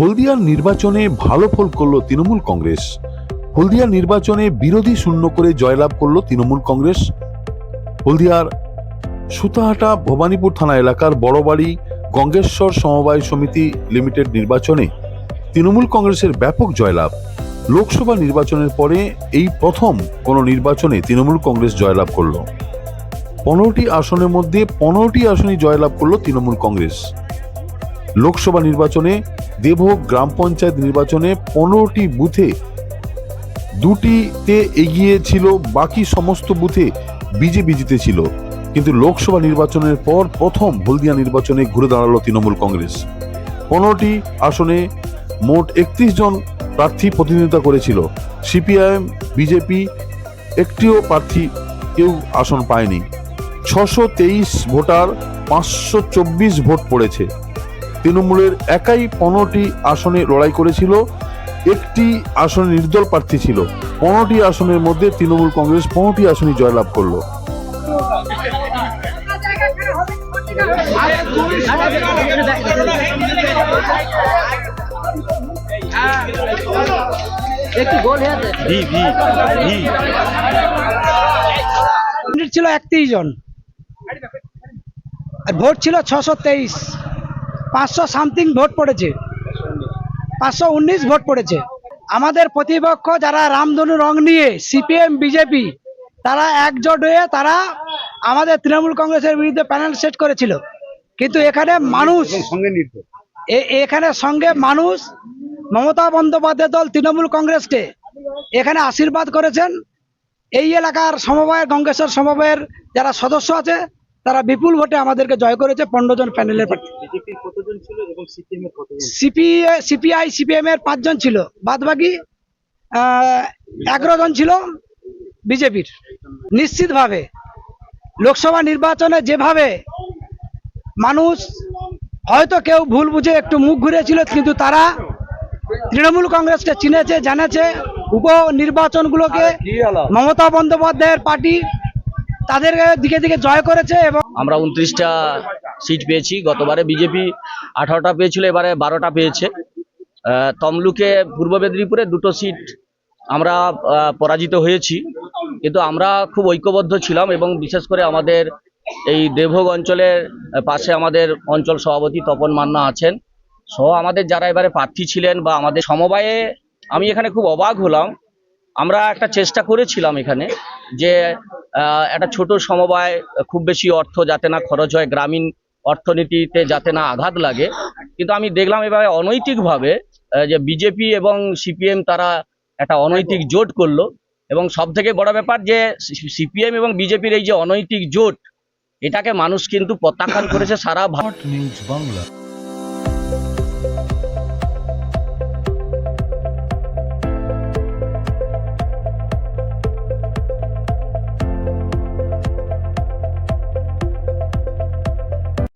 হলদিয়ার নির্বাচনে ভালো ফল করল তৃণমূল কংগ্রেস। হলদিয়ার নির্বাচনে বিরোধী শূন্য করে জয়লাভ করল তৃণমূল কংগ্রেস। হলদিয়ার সুতাহাটা ভবানীপুর থানা এলাকার বড়বাড়ি গঙ্গেশ্বর সমবায় সমিতি লিমিটেড নির্বাচনে তৃণমূল কংগ্রেসের ব্যাপক জয়লাভ। লোকসভা নির্বাচনের পরে এই প্রথম কোনো নির্বাচনে তৃণমূল কংগ্রেস জয়লাভ করল। পনেরোটি আসনের মধ্যে পনেরোটি আসনই জয়লাভ করল তৃণমূল কংগ্রেস। লোকসভা নির্বাচনে, দেবভোগ গ্রাম পঞ্চায়েত নির্বাচনে পনেরোটি বুথে দুটিতে এগিয়ে ছিল, বাকি সমস্ত বুথে বিজেপি জিতেছিল। কিন্তু লোকসভা নির্বাচনের পর প্রথম হলদিয়া নির্বাচনে ঘুরে দাঁড়াল তৃণমূল কংগ্রেস। পনেরোটি আসনে মোট একত্রিশ জন প্রার্থী প্রতিনিধিত্ব করেছিল। সিপিআইএম, বিজেপি একটিও প্রার্থী কেউ আসন পায়নি। ছশো তেইশ ভোটার পাঁচশো চব্বিশ ভোট পড়েছে। তৃণমূলের একাই পনেরোটি আসনে লড়াই করেছিল, একটি আসনে নির্দল প্রার্থী ছিল। পনেরোটি আসনের মধ্যে তৃণমূল কংগ্রেস পনেরোটি আসনই জয়লাভ করল। ছিল একত্রিশ জন। ভোট ছিল ছশো তেইশ। পাঁচশো সামথিং ভোট পড়েছে। পাঁচশো উনিশ ভোট পড়েছে। আমাদের প্রতিপক্ষ যারা রামধনু রং নিয়ে সিপিএম বিজেপি তারা একজোট হয়ে তারা আমাদের তৃণমূল কংগ্রেসের বিরুদ্ধে প্যানেল সেট করেছিল। কিন্তু এখানে মানুষ এখানে সঙ্গে মানুষ মমতা বন্দ্যোপাধ্যায় দল তৃণমূল কংগ্রেসকে এখানে আশীর্বাদ করেছেন। এই এলাকার সমবায়ের গঙ্গেশ্বর সমবায়ের যারা সদস্য আছে তারা বিপুল ভোটে আমাদেরকে জয় করেছে পনেরো জন প্যানেলের প্রার্থী। কতজন ছিল এবং সিপিএম এর কতজন? সিপি সিপিআই সিপিএম এর পাঁচজন ছিল। বাদ বাকি এগারো জন ছিল বিজেপির। নিশ্চিতভাবে লোকসভা নির্বাচনে যেভাবে মানুষ হয়তো কেউ ভুল বুঝে একটু মুখ ঘুরেছিল কিন্তু তারা তৃণমূল কংগ্রেসকে চিনেছে জানেছে। উপ নির্বাচনগুলোকে মমতা বন্দ্যোপাধ্যায়ের পার্টি তাদের দিকে দিকে জয় করেছে এবং আমরা উনত্রিশটা সিট পেয়েছি। গতবারে বিজেপি আঠারোটা পেয়েছিল, এবারে বারোটা পেয়েছে। তমলুকে পূর্ব মেদিনীপুরে দুটো সিট আমরা পরাজিত হয়েছি। কিন্তু আমরা খুব ঐক্যবদ্ধ ছিলাম এবং বিশেষ করে আমাদের এই দেবভোগ অঞ্চলের পাশে আমাদের অঞ্চল সভাপতি তপন মান্না আছেন। সহ আমাদের যারা এবারে প্রার্থী ছিলেন বা আমাদের সমবায়ে আমি এখানে খুব অবাক হলাম। আমরা একটা চেষ্টা করেছিলাম এখানে যে একটা ছোট সমবায়, খুব বেশি অর্থ যাতে না খরচ হয়, গ্রামীণ অর্থনীতিতে যাতে না আঘাত লাগে। কিন্তু আমি দেখলাম এভাবে অনৈতিকভাবে যে বিজেপি এবং সিপিএম তারা একটা অনৈতিক জোট করল। এবং সব থেকে বড় ব্যাপার যে সিপিএম এবং বিজেপির এই যে অনৈতিক জোট, এটাকে মানুষ কিন্তু প্রত্যাখ্যান করেছে সারা Bharat. News Bangla.